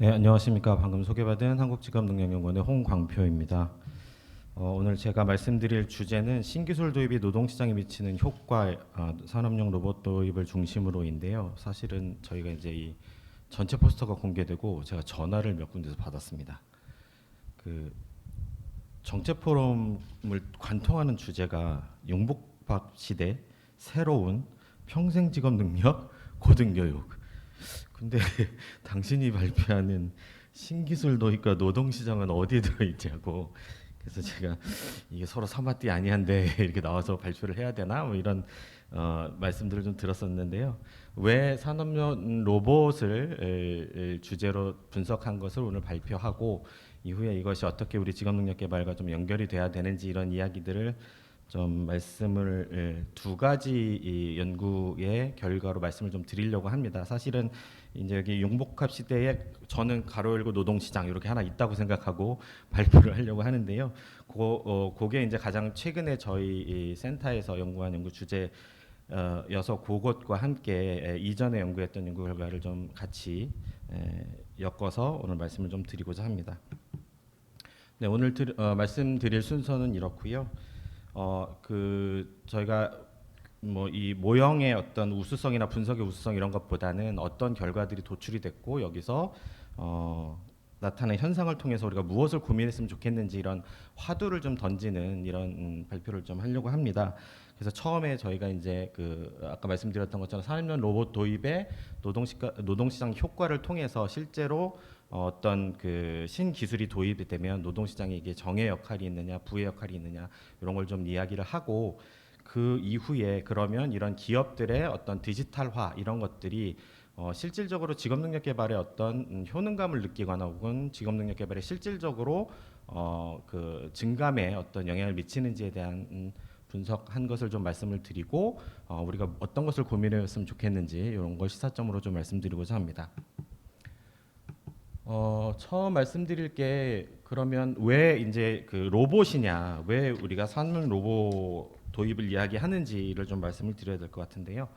네, 안녕하십니까. 방금 소개받은 한국직업능력연구원의 홍광표입니다. 어, 오늘 제가 말씀드릴 주제는 신기술 도입이 노동시장에 미치는 효과, 아, 산업용 로봇 도입을 중심으로인데요. 사실은 저희가 이제 이 전체 포스터가 공개되고 제가 전화를 몇 군데서 받았습니다. 그 정책 포럼을 관통하는 주제가 용복밥 시대 새로운 평생 직업 능력 고등 교육. 근데 당신이 발표하는 신기술 도입과 노동 시장은 어디에 들어 있냐고. 그래서 제가 이게 서로 서마띠 아니한데 이렇게 나와서 발표를 해야 되나 뭐 이런 어, 말씀들을 좀 들었었는데요. 왜 산업용 로봇을 주제로 분석한 것을 오늘 발표하고 이후에 이것이 어떻게 우리 직업 능력 개발과 좀 연결이 돼야 되는지 이런 이야기들을 좀 말씀을 예, 두 가지 이 연구의 결과로 말씀을 좀 드리려고 합니다. 사실은 이제 여기 용복합 시대에 저는 가로 열고 노동 시장 이렇게 하나 있다고 생각하고 발표를 하려고 하는데요. 고 어, 그게 이제 가장 최근에 저희 이 센터에서 연구한 연구 주제 어, 여서 그것과 함께 에, 이전에 연구했던 연구 결과를 좀 같이 에, 엮어서 오늘 말씀을 좀 드리고자 합니다. 네, 오늘 드, 어, 말씀드릴 순서는 이렇고요. 어 그 저희가 뭐 이 모형의 어떤 우수성이나 분석의 우수성 이런 것보다는 어떤 결과들이 도출이 됐고 여기서 어 나타난 현상을 통해서 우리가 무엇을 고민했으면 좋겠는지 이런 화두를 좀 던지는 이런 음, 발표를 좀 하려고 합니다. 그래서 처음에 저희가 이제 그 아까 말씀드렸던 것처럼 산업용 로봇 도입의 노동시가, 노동시장 효과를 통해서 실제로 어, 어떤 그 신기술이 도입이 되면 노동시장에 이게 정의 역할이 있느냐 부의 역할이 있느냐 이런 걸 좀 이야기를 하고 그 이후에 그러면 이런 기업들의 어떤 디지털화 이런 것들이 어, 실질적으로 직업 능력 개발에 어떤 음, 효능감을 느끼거나 혹은 직업 능력 개발에 실질적으로 어, 그 증감에 어떤 영향을 미치는지에 대한 음, 분석한 것을 좀 말씀을 드리고 어, 우리가 어떤 것을 고민했으면 좋겠는지 이런 걸 시사점으로 좀 말씀드리고자 합니다. 어, 처음 말씀드릴 게 그러면 왜 이제 그 로봇이냐, 왜 우리가 산물 로봇 도입을 이야기하는지를 좀 말씀을 드려야 될 것 같은데요.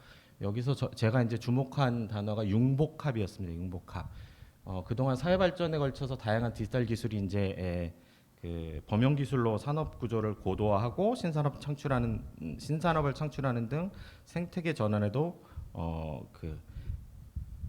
여기서 저, 제가 이제 주목한 단어가 융복합이었습니다. 융복합. 어, 그동안 사회 발전에 걸쳐서 다양한 디지털 기술이 이제 에, 그 범용 기술로 산업 구조를 고도화하고 신산업 창출하는 음, 신산업을 창출하는 등 생태계 전환에도 어, 그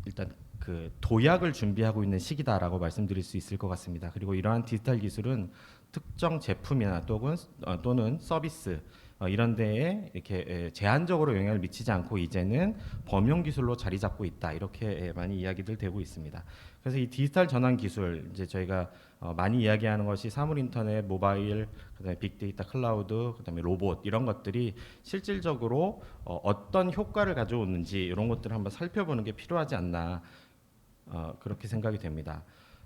일단 그 도약을 준비하고 있는 시기다라고 말씀드릴 수 있을 것 같습니다. 그리고 이러한 디지털 기술은 특정 제품이나 또는 어, 또는 서비스 어, 이런 데에 이렇게 에, 제한적으로 영향을 미치지 않고 이제는 범용 기술로 자리 잡고 있다 이렇게 에, 많이 이야기들 되고 있습니다. 그래서 이 디지털 전환 기술 이제 저희가 어, 많이 이야기하는 것이 사물 인터넷, 모바일, 그다음에 빅데이터, 클라우드, 그다음에 로봇 이런 것들이 실질적으로 어, 어떤 효과를 가져오는지 이런 것들을 한번 살펴보는 게 필요하지 않나 어, 그렇게 생각이 됩니다.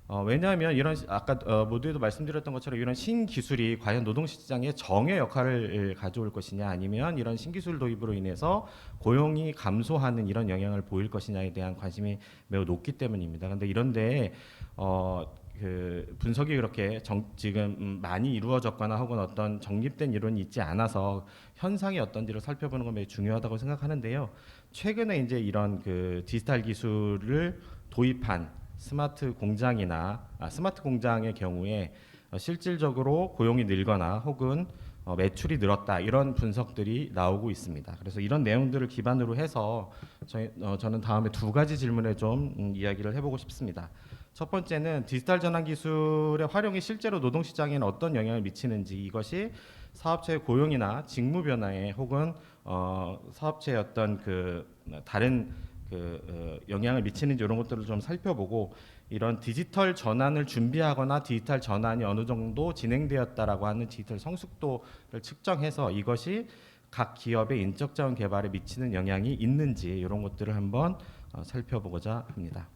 어, 왜냐하면 이런 시- 아까 어, 모두에도 말씀드렸던 것처럼 이런 신기술이 과연 노동시장에 정의 역할을 가져올 것이냐 아니면 이런 신기술 도입으로 인해서 고용이 감소하는 이런 영향을 보일 것이냐에 대한 관심이 매우 높기 때문입니다. 그런데 이런데 어, 그 분석이 그렇게 정, 지금 음, 많이 이루어졌거나 혹은 어떤 정립된 이론이 있지 않아서 현상이 어떤지를 살펴보는 건 매우 중요하다고 생각하는데요. 최근에 이제 이런 그 디지털 기술을 도입한 스마트 공장이나 아, 스마트 공장의 경우에 어, 실질적으로 고용이 늘거나 혹은 어, 매출이 늘었다 이런 분석들이 나오고 있습니다. 그래서 이런 내용들을 기반으로 해서 저희, 어, 저는 다음에 두 가지 질문에 좀 음, 이야기를 해보고 싶습니다. 첫 번째는 디지털 전환 기술의 활용이 실제로 노동 시장에는 어떤 영향을 미치는지 이것이 사업체의 고용이나 직무 변화에 혹은 어, 사업체의 어떤 그 다른 그 어, 영향을 미치는지 이런 것들을 좀 살펴보고 이런 디지털 전환을 준비하거나 디지털 전환이 어느 정도 진행되었다라고 하는 디지털 성숙도를 측정해서 이것이 각 기업의 인적 자원 개발에 미치는 영향이 있는지 이런 것들을 한번 어, 살펴보고자 합니다.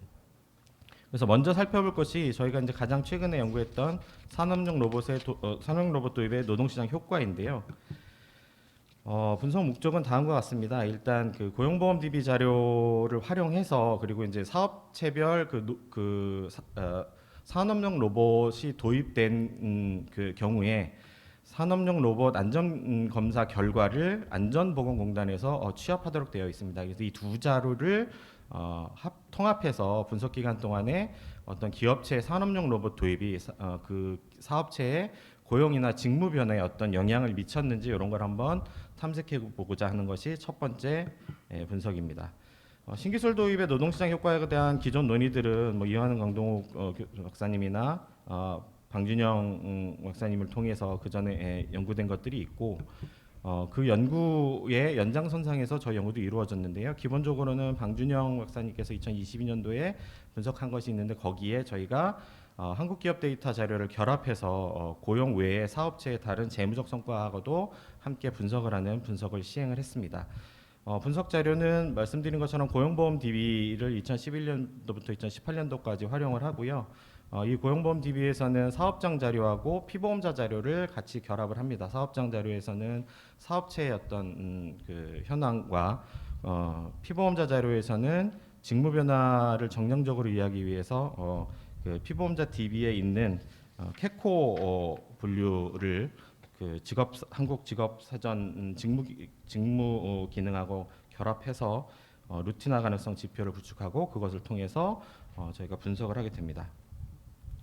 그래서 먼저 살펴볼 것이 저희가 이제 가장 최근에 연구했던 산업용 로봇의 도, 어, 산업용 로봇 도입의 노동시장 효과인데요. 어, 분석 목적은 다음과 같습니다. 일단 그 고용보험 DB 자료를 활용해서 그리고 이제 사업체별 그, 노- 그 사, 어, 산업용 로봇이 도입된 음, 그 경우에 산업용 로봇 안전 음, 검사 결과를 안전보건공단에서 어, 취합하도록 되어 있습니다. 그래서 이 두 자료를 어, 합, 통합해서 분석 기간 동안에 어떤 기업체 산업용 로봇 도입이 사- 어, 그 사업체의 고용이나 직무 변화에 어떤 영향을 미쳤는지 이런 걸 한번 탐색해 보고자 하는 것이 첫 번째 예, 분석입니다. 어, 신기술 도입의 노동시장 효과에 대한 기존 논의들은 뭐 이완은 강동욱 어, 교- 박사님이나 어, 방준영 음, 박사님을 통해서 그 전에 연구된 것들이 있고 어, 그 연구의 연장선상에서 저희 연구도 이루어졌는데요. 기본적으로는 방준영 박사님께서 2022년도에 분석한 것이 있는데 거기에 저희가 어, 한국 기업 데이터 자료를 결합해서 어, 고용 외의 사업체의 다른 재무적 성과하고도 함께 분석을 하는 분석을 시행을 했습니다. 어, 분석 자료는 말씀드린 것처럼 고용보험 DB를 2011년도부터 2018년도까지 활용을 하고요. 어, 이 고용보험 DB에서는 사업장 자료하고 피보험자 자료를 같이 결합을 합니다. 사업장 자료에서는 사업체의 어떤 음, 그 현황과 어, 피보험자 자료에서는 직무 변화를 정량적으로 이해하기 위해서 어, 그 피보험자 DB에 있는 어, 캐코 어, 분류를 그 직업 한국 직업 사전 음, 직무 기- 직무 어, 기능하고 결합해서 어, 루틴화 가능성 지표를 구축하고 그것을 통해서 어, 저희가 분석을 하게 됩니다.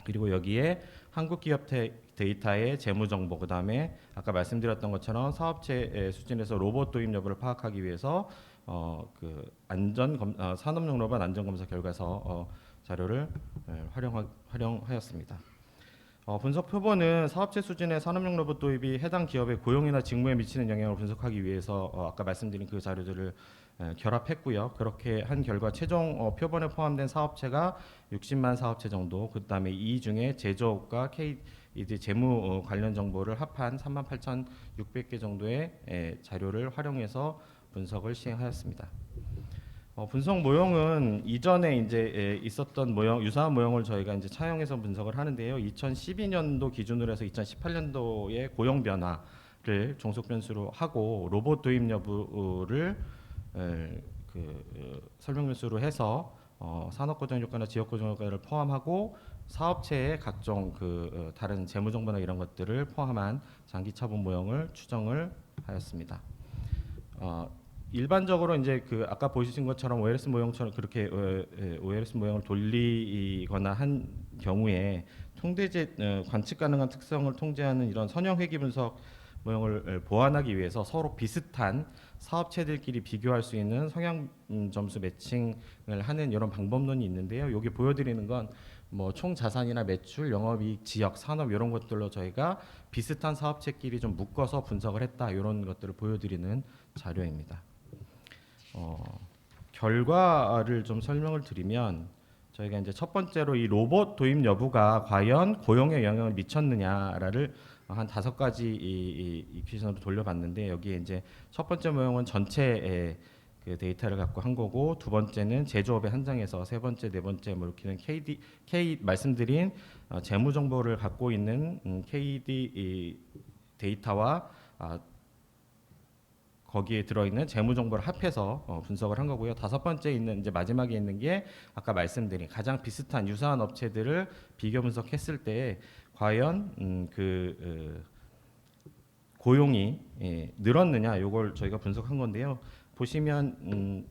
그리고 여기에 한국 기업 테, 데이터의 재무 정보 그다음에 아까 말씀드렸던 것처럼 사업체 수준에서 로봇 도입 여부를 파악하기 위해서 어, 그 안전 검, 어, 산업용 로봇 안전 검사 결과서 어, 자료를 예, 활용하, 활용하였습니다. 어, 분석 표본은 사업체 수준의 산업용 로봇 도입이 해당 기업의 고용이나 직무에 미치는 영향을 분석하기 위해서 어, 아까 말씀드린 그 자료들을 에, 결합했고요. 그렇게 한 결과 최종 어, 표본에 포함된 사업체가 60만 사업체 정도, 그 다음에 이 중에 제조업과 K 이제 재무 어, 관련 정보를 합한 38,600개 정도의 에, 자료를 활용해서 분석을 시행하였습니다. 어, 분석 모형은 이전에 이제 에, 있었던 모형 유사한 모형을 저희가 이제 차용해서 분석을 하는데요. 2012년도 기준으로 해서 2018년도의 고용 변화를 종속 변수로 하고 로봇 도입 여부를 에, 그 어, 설명 변수로 해서 어, 산업 고정 효과나 지역 고정 효과를 포함하고 사업체의 각종 그 어, 다른 재무 정보나 이런 것들을 포함한 장기 차분 모형을 추정을 하였습니다. 어, 일반적으로 이제 그 아까 보신 것처럼 OLS 모형처럼 그렇게 어, 예, OLS 모형을 돌리거나 한 경우에 통대제 어, 관측 가능한 특성을 통제하는 이런 선형 회귀 분석 모형을 어, 보완하기 위해서 서로 비슷한 사업체들끼리 비교할 수 있는 성향 음, 점수 매칭을 하는 이런 방법론이 있는데요. 여기 보여드리는 건 뭐 총 자산이나 매출, 영업이익, 지역, 산업 이런 것들로 저희가 비슷한 사업체끼리 좀 묶어서 분석을 했다 이런 것들을 보여드리는 자료입니다. 어, 결과를 좀 설명을 드리면 저희가 이제 첫 번째로 이 로봇 도입 여부가 과연 고용에 영향을 미쳤느냐를 한 다섯 가지 이, 이, 이 퀴즈로 돌려봤는데 여기에 이제 첫 번째 모형은 전체의 그 데이터를 갖고 한 거고 두 번째는 제조업의 한장에서 세 번째 네 번째 뭐 이렇게는 KD K 말씀드린 어, 재무 정보를 갖고 있는 음, KD 이 데이터와 아, 거기에 들어있는 재무 정보를 합해서 어, 분석을 한 거고요. 다섯 번째 있는 이제 마지막에 있는 게 아까 말씀드린 가장 비슷한 유사한 업체들을 비교 분석했을 때 과연 음, 그 어, 고용이 예, 늘었느냐 요걸 저희가 분석한 건데요. 보시면 음,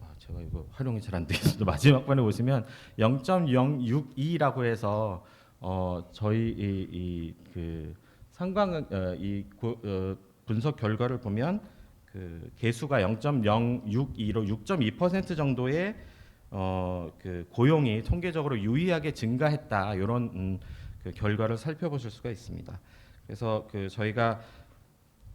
아, 제가 이거 활용이 잘안 되겠어도 마지막 번에 보시면 0.062라고 해서 어 저희 이그 상관 어, 이 고, 어, 분석 결과를 보면 그 개수가 0.062로 6.2% 정도의 어그 고용이 통계적으로 유의하게 증가했다 이런 음, 그 결과를 살펴보실 수가 있습니다. 그래서 그 저희가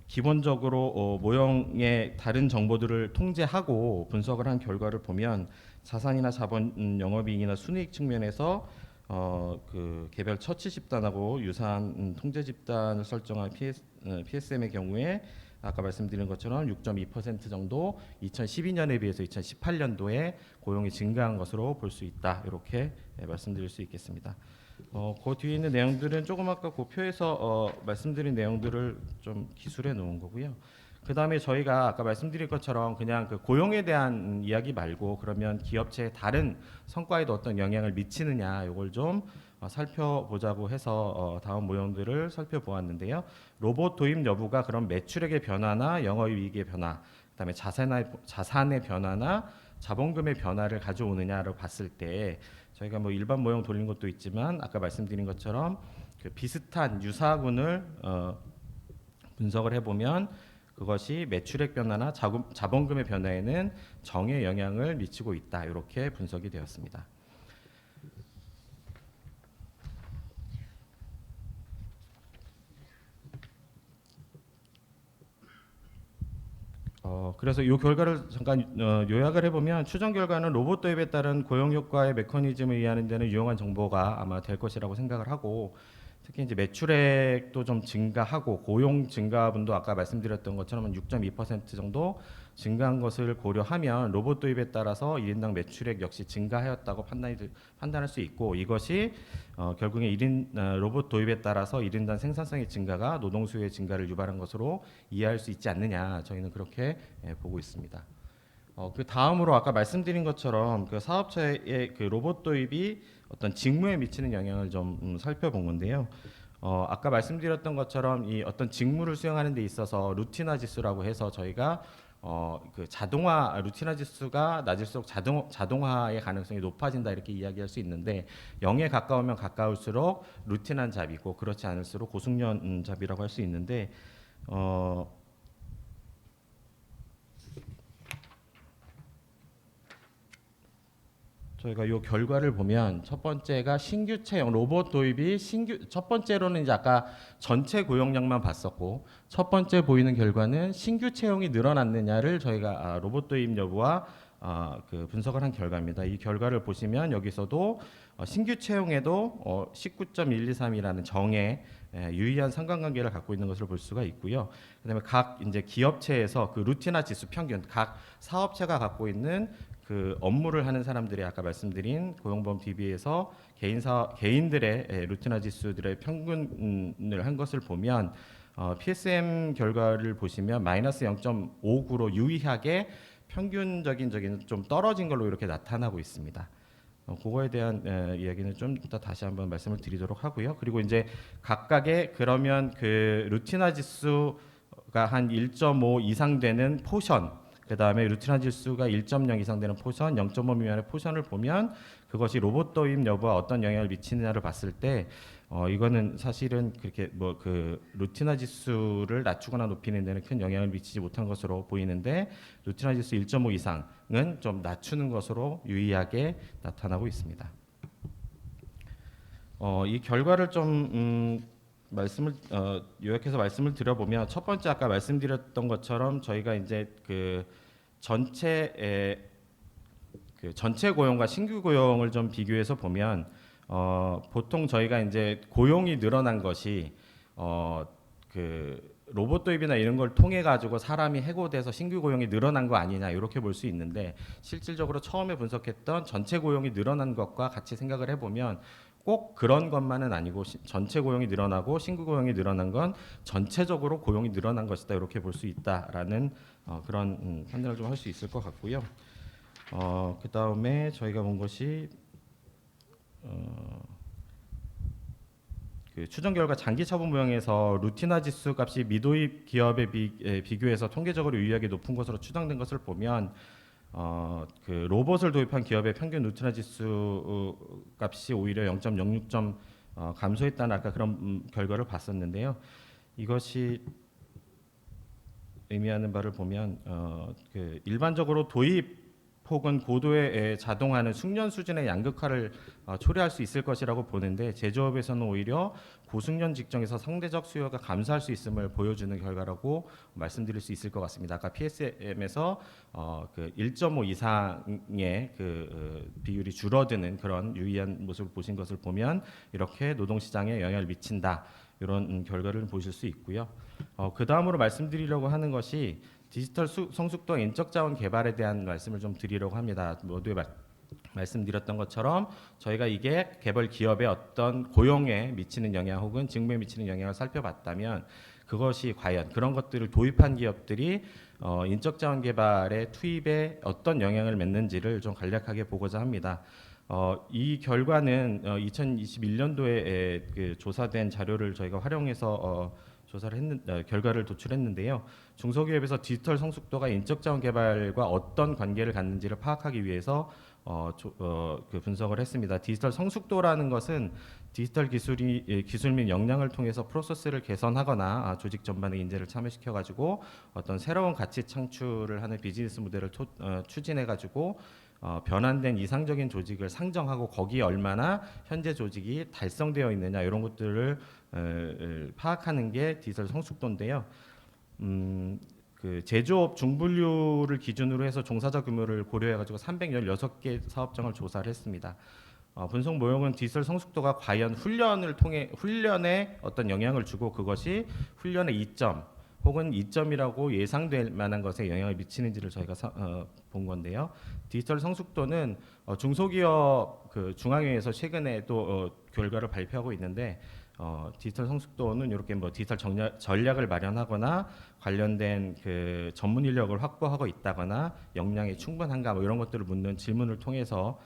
기본적으로 어, 모형의 다른 정보들을 통제하고 분석을 한 결과를 보면 자산이나 자본 음, 영업이익이나 순이익 측면에서 어, 그 개별 처치 집단하고 유사한 음, 통제 집단을 설정한 PS, 어, PSM의 경우에 아까 말씀드린 것처럼 6.2% 정도 2012년에 비해서 2018년도에 고용이 증가한 것으로 볼 수 있다. 이렇게 예, 말씀드릴 수 있겠습니다. 어, 그 뒤에 있는 내용들은 조금 아까 그 표에서 어, 말씀드린 내용들을 좀 기술해 놓은 거고요. 그 다음에 저희가 아까 말씀드린 것처럼 그냥 그 고용에 대한 이야기 말고 그러면 기업체의 다른 성과에도 어떤 영향을 미치느냐 이걸 좀 어, 살펴보자고 해서 어, 다음 모형들을 살펴보았는데요. 로봇 도입 여부가 그런 매출액의 변화나 영업이익의 변화, 그다음에 자산의 자산의 변화나 자본금의 변화를 가져오느냐를 봤을 때 저희가 뭐 일반 모형 돌린 것도 있지만 아까 말씀드린 것처럼 그 비슷한 유사군을 어, 분석을 해보면 그것이 매출액 변화나 자금, 자본 금의 변화에는 정의 영향을 미치고 있다 이렇게 분석이 되었습니다. 어, 그래서 이 결과를 잠깐 어, 요약을 해보면 추정 결과는 로봇 도입에 따른 고용 효과의 메커니즘을 이해하는 데는 유용한 정보가 아마 될 것이라고 생각을 하고 특히 이제 매출액도 좀 증가하고 고용 증가분도 아까 말씀드렸던 것처럼 6.2% 정도 증가한 것을 고려하면 로봇 도입에 따라서 1인당 매출액 역시 증가하였다고 판단이 들- 판단할 수 있고 이것이 어, 결국에 1인 어, 로봇 도입에 따라서 1인당 생산성의 증가가 노동 수요의 증가를 유발한 것으로 이해할 수 있지 않느냐 저희는 그렇게 예, 보고 있습니다. 어, 그 다음으로 아까 말씀드린 것처럼 그 사업체의 그 로봇 도입이 어떤 직무에 미치는 영향을 좀 음, 살펴본 건데요. 어, 아까 말씀드렸던 것처럼 이 어떤 직무를 수행하는 데 있어서 루티나 지수라고 해서 저희가 어, 그 자동화 루티나 지수가 낮을수록 자동 자동화의 가능성이 높아진다 이렇게 이야기할 수 있는데 0에 가까우면 가까울수록 루틴한 잡이고 그렇지 않을수록 고숙련 음, 잡이라고 할 수 있는데 어, 저희가 이 결과를 보면 첫 번째가 신규 채용 로봇 도입이 신규 첫 번째로는 이제 아까 전체 고용량만 봤었고 첫 번째 보이는 결과는 신규 채용이 늘어났느냐를 저희가 아, 로봇 도입 여부와 아, 그 분석을 한 결과입니다. 이 결과를 보시면 여기서도 어, 신규 채용에도 어, 19.123이라는 정의 예, 유의한 상관관계를 갖고 있는 것을 볼 수가 있고요. 그다음에 각 이제 기업체에서 그 루티나 지수 평균 각 사업체가 갖고 있는 그 업무를 하는 사람들의 아까 말씀드린 고용범 DB에서 개인사 개인들의 예, 루티나 지수들의 평균을 한 것을 보면 어, PSM 결과를 보시면 마이너스 0.59로 유의하게 평균적인 적인 좀 떨어진 걸로 이렇게 나타나고 있습니다. 어, 그거에 대한 에, 이야기는 좀 이따 다시 한번 말씀을 드리도록 하고요. 그리고 이제 각각의 그러면 그 루티나 지수가 한 1.5 이상 되는 포션 그 다음에 루티나 지수가 1.0 이상 되는 포션, 0.5 미만의 포션을 보면 그것이 로봇 도입 여부와 어떤 영향을 미치느냐를 봤을 때 어, 이거는 사실은 그렇게 뭐 그 루티나 지수를 낮추거나 높이는 데는 큰 영향을 미치지 못한 것으로 보이는데 루티나 지수 1.5 이상은 좀 낮추는 것으로 유의하게 나타나고 있습니다. 어, 이 결과를 좀 음, 말씀을 어, 요약해서 말씀을 드려보면 첫 번째 아까 말씀드렸던 것처럼 저희가 이제 그 전체의 그 전체 고용과 신규 고용을 좀 비교해서 보면 어, 보통 저희가 이제 고용이 늘어난 것이 어, 그 로봇 도입이나 이런 걸 통해 가지고 사람이 해고돼서 신규 고용이 늘어난 거 아니냐 이렇게 볼 수 있는데 실질적으로 처음에 분석했던 전체 고용이 늘어난 것과 같이 생각을 해보면 꼭 그런 것만은 아니고 시- 전체 고용이 늘어나고 신규 고용이 늘어난 건 전체적으로 고용이 늘어난 것이다 이렇게 볼 수 있다라는 어, 그런 음, 판단을 좀 할 수 있을 것 같고요. 어, 그 다음에 저희가 본 것이 어, 그 추정 결과 장기 차분 모형에서 루티나 지수 값이 미도입 기업에 비, 에, 비교해서 통계적으로 유의하게 높은 것으로 추정된 것을 보면 어, 그 로봇을 도입한 기업의 평균 루티나 지수 어, 값이 오히려 0.06점 어, 감소했다는 아까 그런 음, 결과를 봤었는데요. 이것이 의미하는 바를 보면 어, 그 일반적으로 도입 혹은 고도의 에, 자동화는 숙련 수준의 양극화를 어, 초래할 수 있을 것이라고 보는데 제조업에서는 오히려 고숙련 직종에서 상대적 수요가 감소할 수 있음을 보여주는 결과라고 말씀드릴 수 있을 것 같습니다. 아까 PSM에서 어, 그1.5 이상의 그 어, 비율이 줄어드는 그런 유의한 모습을 보신 것을 보면 이렇게 노동 시장에 영향을 미친다 이런 음, 결과를 보실 수 있고요. 어, 그 다음으로 말씀드리려고 하는 것이 디지털 수, 성숙도 인적 자원 개발에 대한 말씀을 좀 드리려고 합니다. 모두에 말, 말씀드렸던 것처럼 저희가 이게 개발 기업의 어떤 고용에 미치는 영향 혹은 직무에 미치는 영향을 살펴봤다면 그것이 과연 그런 것들을 도입한 기업들이 어, 인적 자원 개발의 투입에 어떤 영향을 맺는지를 좀 간략하게 보고자 합니다. 어, 이 결과는 어, 2021년도에 그 조사된 자료를 저희가 활용해서 어, 조사를 했는 어, 결과를 도출했는데요. 중소기업에서 디지털 성숙도가 인적 자원 개발과 어떤 관계를 갖는지를 파악하기 위해서 어, 조, 어, 그 분석을 했습니다. 디지털 성숙도라는 것은 디지털 기술이 예, 기술 및 역량을 통해서 프로세스를 개선하거나 아, 조직 전반의 인재를 참여시켜 가지고 어떤 새로운 가치 창출을 하는 비즈니스 모델을 토, 어, 추진해 가지고 어, 변환된 이상적인 조직을 상정하고 거기에 얼마나 현재 조직이 달성되어 있느냐 이런 것들을 에, 에, 파악하는 게 디지털 성숙도인데요. 음, 그 제조업 중분류를 기준으로 해서 종사자 규모를 고려해 가지고 316개 사업장을 조사를 했습니다. 어, 분석 모형은 디지털 성숙도가 과연 훈련을 통해 훈련에 어떤 영향을 주고 그것이 훈련의 이점 혹은 이점이라고 예상될 만한 것에 영향을 미치는지를 저희가 사, 어, 본 건데요. 디지털 성숙도는 어, 중소기업 그 중앙회에서 최근에 또 어, 결과를 발표하고 있는데 어, 디지털 성숙도는 이렇게 뭐 디지털 전략, 전략을 마련하거나 관련된 그 전문 인력을 확보하고 있다거나 역량이 충분한가 뭐 이런 것들을 묻는 질문을 통해서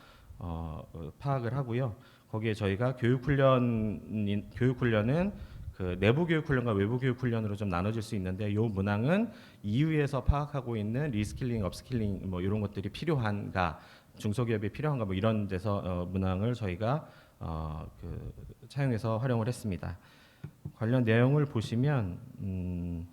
어, 어, 파악을 하고요. 거기에 저희가 교육 훈련 교육 훈련은 그 내부 교육 훈련과 외부 교육 훈련으로 좀 나눠질 수 있는데 이 문항은 이후에서 파악하고 있는 리스킬링, 업스킬링 뭐 이런 것들이 필요한가 중소기업에 필요한가 뭐 이런 데서 어, 문항을 저희가 어, 그 차용해서 활용을 했습니다. 관련 내용을 보시면 음,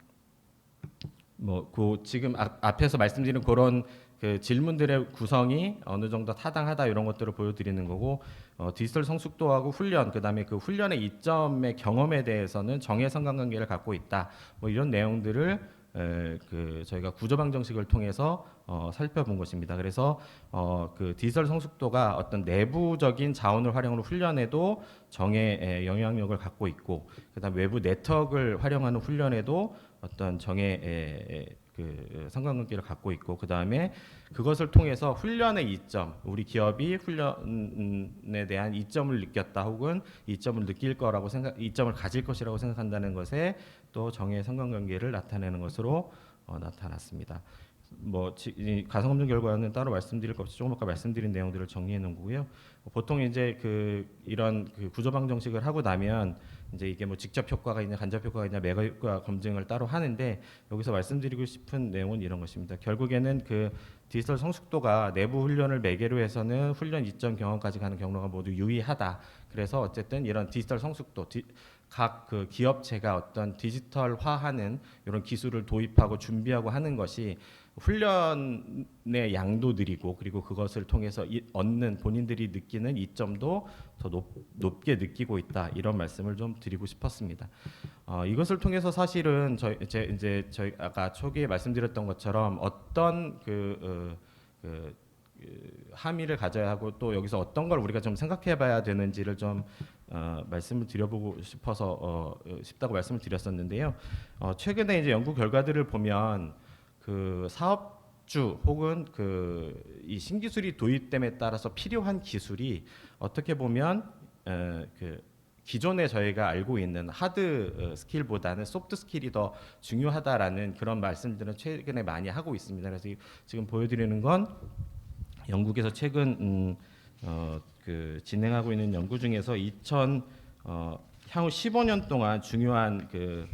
뭐그 지금 앞, 앞에서 말씀드린 그런 그 질문들의 구성이 어느 정도 타당하다 이런 것들을 보여드리는 거고 어, 디지털 성숙도하고 훈련 그다음에 그 훈련의 이점의 경험에 대해서는 정해 상관관계를 갖고 있다 뭐 이런 내용들을 에, 그 저희가 구조 방 정식을 통해서 어, 살펴본 것입니다. 그래서 어, 그 디지털 성숙도가 어떤 내부적인 자원을 활용으로 훈련에도 정의 영향력을 갖고 있고 그다음 외부 네트워크를 활용하는 훈련에도 어떤 정의 그 상관관계를 갖고 있고 그 다음에 그것을 통해서 훈련의 이점 우리 기업이 훈련에 대한 이점을 느꼈다 혹은 이점을 느낄 거라고 생각 이점을 가질 것이라고 생각한다는 것에 또 정의 상관관계를 나타내는 것으로 어, 나타났습니다. 뭐 가상검증 결과는 따로 말씀드릴 것 없이 조금 아까 말씀드린 내용들을 정리해 놓은 거고요. 보통 이제 그 이런 그 구조 방 정식을 하고 나면 이제 이게 뭐 직접 효과가 있냐 간접 효과가 있냐 매거 효과 검증을 따로 하는데 여기서 말씀드리고 싶은 내용은 이런 것입니다. 결국에는 그 디지털 성숙도가 내부 훈련을 매개로 해서는 훈련 이점 경험까지 가는 경로가 모두 유의하다. 그래서 어쨌든 이런 디지털 성숙도 각 그 기업체가 어떤 디지털화하는 이런 기술을 도입하고 준비하고 하는 것이 훈련의 양도 느리고 그리고 그것을 통해서 이, 얻는 본인들이 느끼는 이점도 더 높, 높게 느끼고 있다 이런 말씀을 좀 드리고 싶었습니다. 어, 이것을 통해서 사실은 저희 제, 이제 저희 아까 초기에 말씀드렸던 것처럼 어떤 그, 어, 그, 그 함의를 가져야 하고 또 여기서 어떤 걸 우리가 좀 생각해봐야 되는지를 좀 어, 말씀을 드려보고 싶어서 어, 어, 싶다고 말씀을 드렸었는데요. 어, 최근에 이제 연구 결과들을 보면 그 사업주 혹은 그 이 신기술이 도입됨에 따라서 필요한 기술이 어떻게 보면 에, 그 기존에 저희가 알고 있는 하드 어, 스킬보다는 소프트 스킬이 더 중요하다라는 그런 말씀들은 최근에 많이 하고 있습니다. 그래서 이- 지금 보여드리는 건 영국에서 최근 음, 어, 그 진행하고 있는 연구 중에서 2000 어, 향후 15년 동안 중요한 그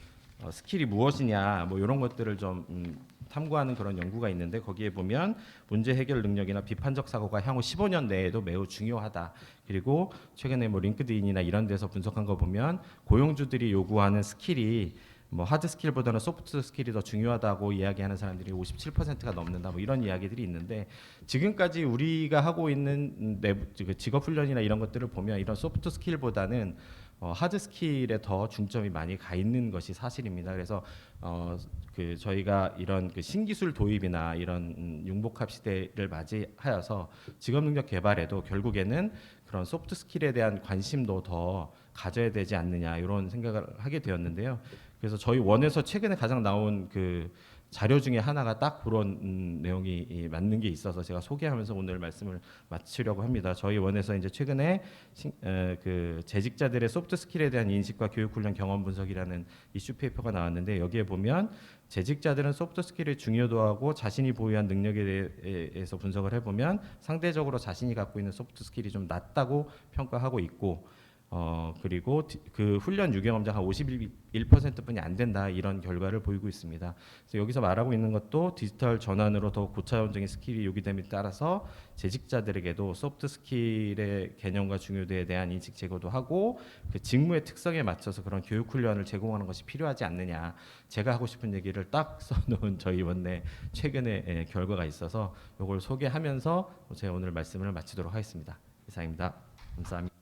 어, 스킬이 무엇이냐 뭐 이런 것들을 좀 음, 탐구하는 그런 연구가 있는데 거기에 보면 문제 해결 능력이나 비판적 사고가 향후 15년 내에도 매우 중요하다. 그리고 최근에 뭐 링크드인이나 이런 데서 분석한 거 보면 고용주들이 요구하는 스킬이 뭐 하드 스킬보다는 소프트 스킬이 더 중요하다고 이야기하는 사람들이 57%가 넘는다. 뭐 이런 이야기들이 있는데 지금까지 우리가 하고 있는 내부 그 직업 훈련이나 이런 것들을 보면 이런 소프트 스킬보다는 어, 하드 스킬에 더 중점이 많이 가 있는 것이 사실입니다. 그래서 어, 그 저희가 이런 그 신기술 도입이나 이런 음, 융복합 시대를 맞이하여서 직업 능력 개발에도 결국에는 그런 소프트 스킬에 대한 관심도 더 가져야 되지 않느냐 이런 생각을 하게 되었는데요. 그래서 저희 원에서 최근에 가장 나온 그 자료 중에 하나가 딱 그런 음, 내용이 이, 맞는 게 있어서 제가 소개하면서 오늘 말씀을 마치려고 합니다. 저희 원에서 이제 최근에 신, 에, 그 재직자들의 소프트 스킬에 대한 인식과 교육 훈련 경험 분석이라는 이슈 페이퍼가 나왔는데 여기에 보면 재직자들은 소프트 스킬의 중요도하고 자신이 보유한 능력에 대해서 분석을 해보면 상대적으로 자신이 갖고 있는 소프트 스킬이 좀 낮다고 평가하고 있고 어 그리고 디- 그 훈련 유경험자가 51%뿐이 안 된다 이런 결과를 보이고 있습니다. 그래서 여기서 말하고 있는 것도 디지털 전환으로 더 고차원적인 스킬이 요구됨에 따라서 재직자들에게도 소프트 스킬의 개념과 중요도에 대한 인식 제고도 하고 그 직무의 특성에 맞춰서 그런 교육 훈련을 제공하는 것이 필요하지 않느냐. 제가 하고 싶은 얘기를 딱 써놓은 저희 원내 최근의 예, 결과가 있어서 이걸 소개하면서 제가 오늘 말씀을 마치도록 하겠습니다. 이상입니다. 감사합니다.